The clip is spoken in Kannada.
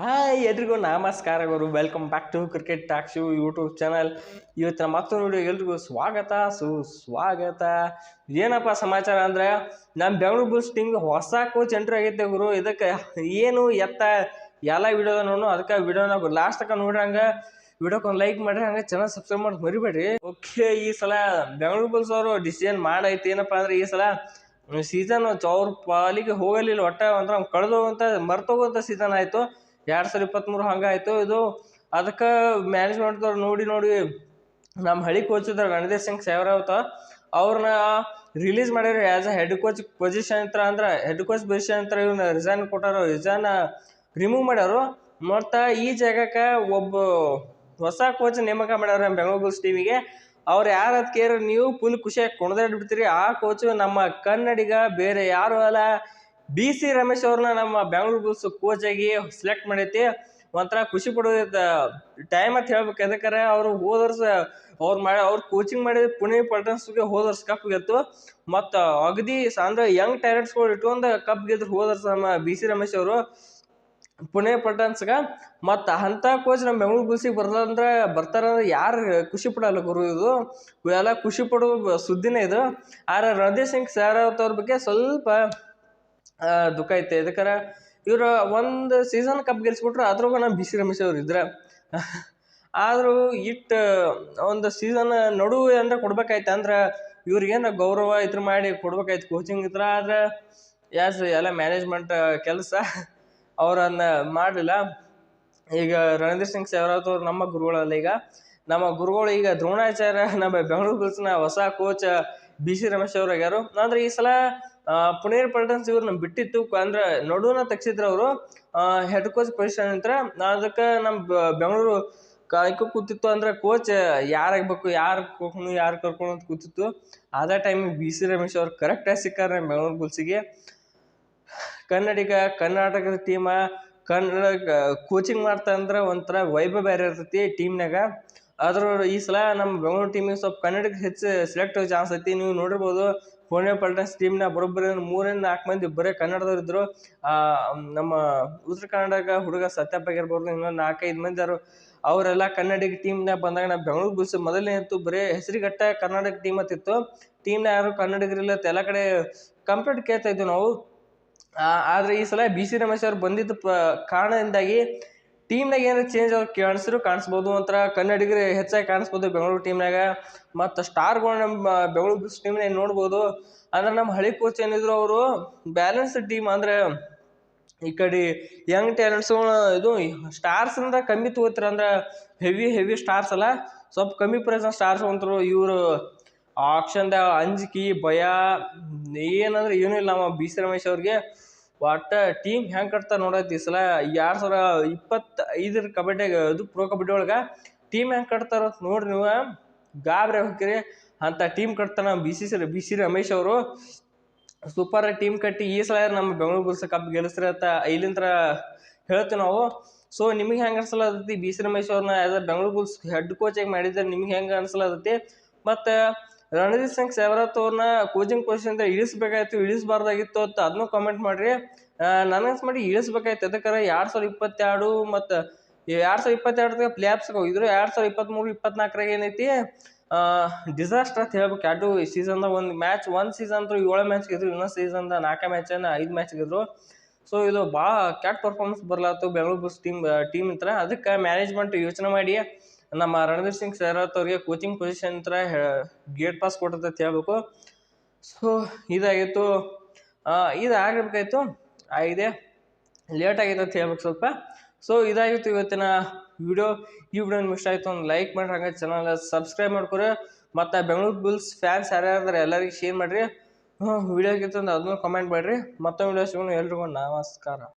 ಹಾಯ್ ಎಲ್ರಿಗೂ ನಮಸ್ಕಾರಗಳು welcome back to cricket talk show YouTube channel ಇವತ್ತಿನ ಮತ್ತೊಂದು ವಿಡಿಯೋ ಎಲ್ರಿಗೂ ಸ್ವಾಗತ, ಸುಸ್ವಾಗತ. ಏನಪ್ಪ ಸಮಾಚಾರ ಅಂದ್ರೆ ನಮ್ಮ ಬೆಂಗಳೂರು ಬುಲ್ಸ್ ಟೀಮ್ ಹೊಸ ಕೋಚ್ ಎಂಟ್ರಿ ಆಗೈತೆ ಗುರು. ಇದಕ್ಕೆ ಏನು ಎತ್ತ ಎಲ್ಲ ವಿಡಿಯೋದ ನೋಡು ಅದಕ್ಕೆ ವಿಡಿಯೋನ ಲಾಸ್ಟ್ ತನಕ ನೋಡ್ರಂಗ ವಿಡಿಯೋಕ್ಕೆ ಒಂದು ಲೈಕ್ ಮಾಡ್ರಿ, ಹಂಗೆ ಚೆನ್ನಾಗಿ ಸಬ್ಸ್ಕ್ರೈಬ್ ಮಾಡಿ ಮರಿಬೇಡ್ರಿ. ಓಕೆ ಈ ಸಲ ಬೆಂಗಳೂರು ಬುಲ್ಸ್ ಅವರು ಡಿಸಿಷನ್ ಮಾಡೈತಿ. ಏನಪ್ಪ ಅಂದ್ರೆ, ಈ ಸಲ ಸೀಸನ್ ಅವ್ರ ಪಾಲಿಗೆ ಹೋಗಲಿಲ್ಲ. ಒಟ್ಟ ಅಂದ್ರೆ ಕಳೆದೋಗುವಂಥ ಮರ್ತೋಗುವಂಥ ಸೀಸನ್ ಆಯಿತು. ಎರಡು ಸಾವಿರ ಇಪ್ಪತ್ತ್ಮೂರು ಹಂಗಾಯ್ತು ಇದು ಅದಕ್ಕೆ ಮ್ಯಾನೇಜ್ಮೆಂಟ್ದವ್ರು ನೋಡಿ ನೋಡಿ ನಮ್ಮ ಹಳಿ ಕೋಚ್ ಇದ್ರ ರಣದೀರ್ ಸಿಂಗ್ ಸೇವರಾವತ ಅವ್ರನ್ನ ರಿಲೀಸ್ ಮಾಡಿದ್ರು as a head coach position ಅಂತ ಅಂದ್ರೆ ಹೆಡ್ ಕೋಚ್ ಪೊಸಿಷನ್ ಅಂತ ಇವ್ನ ರಿಸೈನ್ ಕೊಟ್ಟಾರ ರಿಸೈನ್ ರಿಮೂವ್ ಮಾಡ್ಯಾರು. ಮತ್ತು ಈ ಜಾಗಕ್ಕೆ ಒಬ್ಬ ಹೊಸ ಕೋಚ್ ನೇಮಕ ಮಾಡ್ಯಾರ ನಮ್ಮ ಬೆಂಗಳೂರು ಬುಲ್ಸ್ ಟೀಮಿಗೆ ಅವ್ರು ಯಾರು ಅದಕ್ಕೆ ನೀವು ಫುಲ್ ಖುಷಿಯಾಗಿ ಕುಣದಾಡ್ಬಿಡ್ತೀರಿ ಆ ಕೋಚು ನಮ್ಮ ಕನ್ನಡಿಗ ಬೇರೆ ಯಾರು ಅಲ್ಲ. ಬಿ ಸಿ ರಮೇಶ್ ಅವ್ರನ್ನ ನಮ್ಮ ಬೆಂಗಳೂರು ಬುಲ್ಸ್ ಕೋಚ್ ಆಗಿ ಸೆಲೆಕ್ಟ್ ಮಾಡೈತಿ. ಒಂಥರ ಖುಷಿ ಪಡೋದ ಟೈಮ್ ಅಂತ ಹೇಳ್ಬೇಕು. ಯಾಕಂದ್ರೆ ಅವರು ಹೋದ ವರ್ಷ ಅವ್ರು ಮಾಡಿ ಅವ್ರು ಕೋಚಿಂಗ್ ಮಾಡಿದ ಪುಣೆ ಪಲ್ಟನ್ಸ್ಗೆ ಹೋದ ವರ್ಷ ಕಪ್ ಗೆದ್ದು, ಮತ್ತು ಅಗದಿ ಅಂದ್ರೆ ಯಂಗ್ ಟ್ಯಾಲೆಂಟ್ಸ್ಗಳು ಇಟ್ಕೊಂಡು ಕಪ್ ಗೆದ್ರು ಹೋದ ನಮ್ಮ ಬಿ ಸಿ ರಮೇಶ್ ಅವರು ಪುಣೆ ಪಲ್ಟನ್ಸ್ಗೆ ಮತ್ತು ಅಂಥ ಕೋಚ್ ನಮ್ಮ ಬೆಂಗಳೂರು ಬುಲ್ಸಿಗೆ ಬರ್ದಂದ್ರೆ ಬರ್ತಾರಂದ್ರೆ ಯಾರು ಖುಷಿ ಪಡಲ್ಲ ಗುರು ಇದು. ಎಲ್ಲ ಖುಷಿ ಪಡೋ ಸುದ್ದಿನೇ ಇದು. ಆದ್ರೆ ರಣದೀಪ್ ಸಿಂಗ್ ಸರ್ ಅವ್ರ ಬಗ್ಗೆ ಸ್ವಲ್ಪ ದುಃಖ ಐತೆ. ಯಾಕಂದ್ರೆ ಇವರು ಒಂದು ಸೀಸನ್ ಕಪ್ ಗೆಲ್ಸ್ಬಿಟ್ರು ಅದ್ರಾಗ ನಮ್ಮ ಬಿ ಸಿ ರಮೇಶ್ ಅವ್ರು ಇದ್ರೆ. ಆದರೂ ಇಟ್ಟು ಒಂದು ಸೀಸನ್ ನಡುವೆ ಅಂದ್ರೆ ಕೊಡ್ಬೇಕಾಯ್ತು. ಅಂದ್ರೆ ಇವ್ರಿಗೇನು ಗೌರವ ಇದ್ರ ಮಾಡಿ ಕೊಡ್ಬೇಕಾಯ್ತು ಕೋಚಿಂಗ್ ಇದ್ರ. ಆದ್ರೆ ಯಾಸ್ ಎಲ್ಲ ಮ್ಯಾನೇಜ್ಮೆಂಟ್ ಕೆಲಸ ಅವರನ್ನ ಮಾಡಲಿಲ್ಲ. ಈಗ ರಣಧೀರ್ ಸಿಂಗ್ ಸೆಹ್ರಾವತ್ ಅವ್ರು ನಮ್ಮ ಗುರುಗಳಲ್ಲ ಈಗ. ನಮ್ಮ ಗುರುಗಳು ಈಗ ದ್ರೋಣಾಚಾರ್ಯ, ನಮ್ಮ ಬೆಂಗಳೂರು ನ ಹೊಸ ಕೋಚ್ ಬಿ ಸಿ ರಮೇಶ್ ಅವ್ರು ಆಗ್ಯಾರು. ಅಂದ್ರೆ ಈ ಸಲ ಆ, ಪುಣೇರ್ ಪಲ್ಟನ್ಸ್ ಇವ್ರನ್ನ ಬಿಟ್ಟಿತ್ತು. ಅಂದ್ರೆ ನಡುವನ್ನ ತೆಗ್ಸಿದ್ರು ಅವರು. ಹೆಡ್ ಕೋಚ್ ಪೊಸಿಷನ್ ಅಂತ ಅದಕ್ಕೆ ನಮ್ಮ ಬೆಂಗಳೂರು ಕಾಯ್ಕೊ ಕೂತಿತ್ತು. ಅಂದ್ರೆ ಕೋಚ್ ಯಾರಾಗಬೇಕು ಯಾರು ಕರ್ಕೊಂಡು ಯಾರು ಕರ್ಕೊಂಡು ಅಂತ ಕೂತಿತ್ತು. ಅದೇ ಟೈಮಿಗೆ ಬಿ ಸಿ ರಮೇಶ್ ಅವ್ರು ಕರೆಕ್ಟಾಗಿ ಸಿಕ್ಕಾರೆ ನಮ್ಮ ಬೆಂಗಳೂರು ಬುಲ್ಸಿಗೆ ಕನ್ನಡಿಗ ಕರ್ನಾಟಕದ ಟೀಮ ಕನ್ನಡ ಕೋಚಿಂಗ್ ಮಾಡ್ತಾ ಅಂದ್ರೆ ಒಂಥರ ವೈಭವ ಬೇರೆ ಇರ್ತೈತಿ ಟೀಮ್ನಾಗ ಆದ್ರೂ ಈ ಸಲ ನಮ್ಮ ಬೆಂಗಳೂರು ಟೀಮಿಗೆ ಸ್ವಲ್ಪ ಕನ್ನಡಕ್ಕೆ ಹೆಚ್ಚು ಸೆಲೆಕ್ಟ್ ಚಾನ್ಸ್ ಐತಿ. ನೀವು ನೋಡಿರ್ಬೋದು. ಪುಣೆ ಪಲ್ಟನ್ಸ್ ಟೀಮ್ನ ಬರೋಬ್ಬರಿ ಮೂರಿಂದ ನಾಲ್ಕು ಮಂದಿ. ಬರೀ ಕನ್ನಡದವ್ರು ಇದ್ರು. ಆ, ನಮ್ಮ ಉತ್ತರ ಕನ್ನಡಕ ಹುಡುಗ ಸತ್ಯಪ್ಪ ಆಗಿರ್ಬೋದು ಇನ್ನೊಂದು ನಾಲ್ಕೈದು ಮಂದಿ ಅವರು ಅವರೆಲ್ಲ ಕನ್ನಡಿಗ ಟೀಮ್ನಾಗ ಬಂದಾಗ ನಾವು ಬೆಂಗಳೂರು ಬುಲ್ಸ್ ಮೊದಲನೇ ಇತ್ತು ಬರೀ ಹೆಸರಿಗಟ್ಟ ಕರ್ನಾಟಕ ಟೀಮ್ ಅಂತಿತ್ತು ಟೀಮ್ನ ಯಾರು ಕನ್ನಡಿಗರಿಲ್ಲ ಎಲ್ಲ ಕಡೆ ಕಂಪ್ಲೀಟ್ ಕೇಳ್ತಾ ಇದ್ವಿ ನಾವು. ಆದ್ರೆ ಈ ಸಲ ಬಿ ಸಿ ರಮೇಶ್ ಅವ್ರು ಬಂದಿದ್ದ ಪ ಕಾರಣದಿಂದಾಗಿ ಟೀಮ್ನಾಗ ಏನಾರ ಚೇಂಜ್ ಅವ್ರು ಕಾಣಿಸಿದ್ರು ಕಾಣಿಸ್ಬೋದು ಒಂಥರ ಕನ್ನಡಿಗರು ಹೆಚ್ಚಾಗಿ ಕಾಣಿಸ್ಬೋದು ಬೆಂಗಳೂರು ಟೀಮ್ನಾಗ. ಮತ್ತು ಸ್ಟಾರ್ಗಳು ನಮ್ಮ ಬೆಂಗಳೂರು ಬುಲ್ಸ್ ಟೀಮ್ನಾಗ ನೋಡ್ಬೋದು. ಅಂದ್ರೆ ನಮ್ಮ ಹಳಿ ಕೋಚ್ ಏನಿದ್ರು ಅವರು ಬ್ಯಾಲೆನ್ಸ್ಡ್ ಟೀಮ್ ಅಂದ್ರೆ ಈ ಕಡೆ ಯಂಗ್ ಟ್ಯಾಲೆಂಟ್ಸ್ಗಳು ಇದು ಸ್ಟಾರ್ಸ್ ಅಂದ್ರೆ ಕಮ್ಮಿ ತಗೋತಾರೆ ಅಂದ್ರೆ ಹೆವಿ ಹೆವಿ ಸ್ಟಾರ್ಸ್ ಅಲ್ಲ. ಸ್ವಲ್ಪ ಕಮ್ಮಿ ಪ್ರೈಸ್ ಸ್ಟಾರ್ಸ್ ಅಂತರು ಇವರು ಆಪ್ಷನ್ದಾಗ ಅಂಜಿಕಿ ಭಯ ಏನಂದ್ರೆ ಏನೂ ಇಲ್ಲ ಬಿ ಸಿ ರಮೇಶ್ ಅವ್ರಿಗೆ. ಒಟ್ಟ ಟೀಮ್ ಹೆಂಗೆ ಕಟ್ತಾ ನೋಡೈತಿ ಈ ಸಲ ಎರಡು ಸಾವಿರ ಇಪ್ಪತ್ತೈದರ ಕಬಡ್ಡಿಯಾಗ ಅದು ಪ್ರೋ ಕಬಡ್ಡಿ ಒಳಗೆ ಟೀಮ್ ಹೆಂಗೆ ಕಟ್ತಾರ ಅಂತ ನೋಡ್ರಿ ನೀವು. ಗಾಬರಿ ಹೋಗ್ತೀರಿ ಅಂತ team ಕಟ್ತಾನ B C C B C Ramesh ಅವರು. ಸೂಪರ್ ಟೀಮ್ ಕಟ್ಟಿ ಈ ಸಲ ನಮ್ಮ ಬೆಂಗಳೂರು ಬುಲ್ಸ್ ಕಪ್ ಗೆಲ್ಲಿಸ್ರಿ ಅಂತ ಐಲಿಂತ್ರ ಹೇಳ್ತೀವಿ ನಾವು. ಸೊ ನಿಮಗೆ ಹೆಂಗೆ ಅನ್ಸಲತೈತಿ? ಬಿ ಸಿ ರಮೇಶ್ ಅವ್ರನ್ನ as a Bengaluru Bulls head coach ಆಗಿ ಮಾಡಿದ್ರೆ ನಿಮ್ಗೆ ಹೆಂಗೆ ಅನ್ಸಲತ್ತೈತಿ ಮತ್ತು ರಣದೀಪ್ ಸಿಂಗ್ ಸೇವರತ್ ಅವ್ರನ್ನ ಕೋಚಿಂಗ್ ಪೊಸಿಷನ್ ಇಳಿಸ್ಬೇಕಾಯ್ತು, ಇಳಿಸ್ಬಾರ್ದಾಗಿತ್ತು ಅಂತ ಅದನ್ನೂ ಕಾಮೆಂಟ್ ಮಾಡಿರಿ. ನನಗೆ ಮಾಡಿ ಇಳಿಸ್ಬೇಕಾಯ್ತು. ಅದಕ್ಕೆ ಎರಡು ಸಾವಿರದ ಇಪ್ಪತ್ತೆರಡು ಮತ್ತು ಎರಡು ಸಾವಿರದ ಇಪ್ಪತ್ತೆರಡರಾಗ ಪ್ಲೇ ಆಫ್ಸ್ಗೆ ಹೋಗಿದ್ರು. ಎರಡು ಸಾವಿರದ ಇಪ್ಪತ್ತ್ಮೂರು ಇಪ್ಪತ್ನಾಲ್ಕರಾಗ ಏನೈತಿ? ಡಿಸಾಸ್ಟರ್ ಅಂತ ಹೇಳ್ಬೇಕು. ಎರಡು ಸೀಸನ್ದಾಗ ಒಂದು ಮ್ಯಾಚ್ ಒಂದು ಸೀಸನ್ ಅಂತೂ ಏಳು ಮ್ಯಾಚ್ ಗೆದ್ರು ಇನ್ನೊಂದು ಸೀಸನ್ದಾಗ ನಾಲ್ಕು ಮ್ಯಾಚನ್ನು ಐದು ಮ್ಯಾಚ್ ಗೆದ್ರು ಸೊ ಇದು ಭಾಳ ಕೆಟ್ಟ ಪರ್ಫಾರ್ಮೆನ್ಸ್ ಬರ್ಲಾತು ಬೆಂಗಳೂರು ಬುಲ್ಸ್ ಟೀಮ್ ಟೀಮ್ ಹತ್ರ. ಅದಕ್ಕೆ ಮ್ಯಾನೇಜ್ಮೆಂಟ್ ಯೋಚನೆ ಮಾಡಿ ನಮ್ಮ ರಣವೀರ್ ಸಿಂಗ್ ಸೆಹ್ರಾವತ್ ಕೋಚಿಂಗ್ ಪೊಸಿಷನ್ ಹತ್ರ ಗೇಟ್ ಪಾಸ್ ಕೊಟ್ಟಿರ್ತೈತೆ ಹೇಳ್ಬೇಕು. ಸೊ ಇದಾಗಿತ್ತು. ಇದು ಆಗಿರ್ಬೇಕಾಯ್ತು ಆಗಿದೆ ಲೇಟ್ ಆಗಿದೆ ಅಂತ ಹೇಳ್ಬೇಕು ಸ್ವಲ್ಪ. ಸೊ ಇದಾಗಿತ್ತು ಇವತ್ತಿನ ವಿಡಿಯೋ ಈ ವಿಡಿಯೋ ನಿಮ್ಗೆ ಇಷ್ಟ ಆಯಿತು ಒಂದು ಲೈಕ್ ಮಾಡ್ರಿ ಹಂಗೆ ಚಾನಲ್ ಸಬ್ಸ್ಕ್ರೈಬ್ ಮಾಡ್ಕೊರಿ. ಮತ್ತು ಬೆಂಗಳೂರು ಬುಲ್ಸ್ ಫ್ಯಾನ್ಸ್ ಯಾರ್ಯಾರು ಎಲ್ಲರಿಗೂ ಶೇರ್ ಮಾಡಿರಿ. ವಿಡಿಯೋ ಆಗಿತ್ತು ಅಂದ್ರೆ ಅದನ್ನು ಕಮೆಂಟ್ ಮಾಡಿರಿ. ಮತ್ತೊಂದು ವಿಡಿಯೋ ಸಿಗೋಣ ಎಲ್ರಿಗೂ ನಮಸ್ಕಾರ.